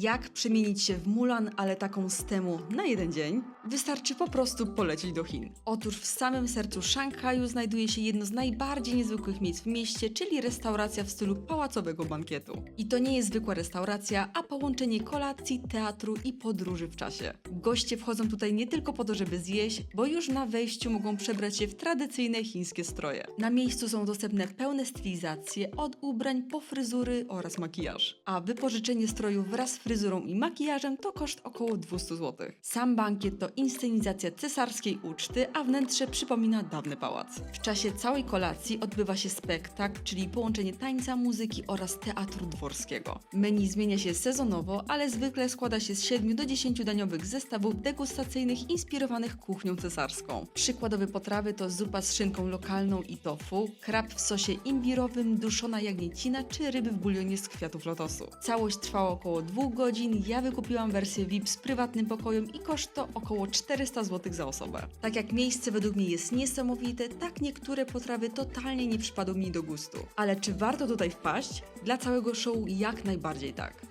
Jak przemienić się w Mulan, ale taką z temu na jeden dzień? Wystarczy po prostu polecieć do Chin. Otóż w samym sercu Szanghaju znajduje się jedno z najbardziej niezwykłych miejsc w mieście, czyli restauracja w stylu pałacowego bankietu. I to nie jest zwykła restauracja, a połączenie kolacji, teatru i podróży w czasie. Goście wchodzą tutaj nie tylko po to, żeby zjeść, bo już na wejściu mogą przebrać się w tradycyjne chińskie stroje. Na miejscu są dostępne pełne stylizacje, od ubrań po fryzury oraz makijaż. A wypożyczenie stroju wraz z fryzurą i makijażem to koszt około 200 zł. Sam bankiet to inscenizacja cesarskiej uczty, a wnętrze przypomina dawny pałac. W czasie całej kolacji odbywa się spektakl, czyli połączenie tańca, muzyki oraz teatru dworskiego. Menu zmienia się sezonowo, ale zwykle składa się z 7 do 10 daniowych zestawów degustacyjnych inspirowanych kuchnią cesarską. Przykładowe potrawy to zupa z szynką lokalną i tofu, krab w sosie imbirowym, duszona jagnięcina czy ryby w bulionie z kwiatów lotosu. Całość trwała około 2 godzin, ja wykupiłam wersję VIP z prywatnym pokojem i koszt to około 400 zł za osobę. Tak jak miejsce według mnie jest niesamowite, tak niektóre potrawy totalnie nie przypadły mi do gustu. Ale czy warto tutaj wpaść? Dla całego show jak najbardziej tak.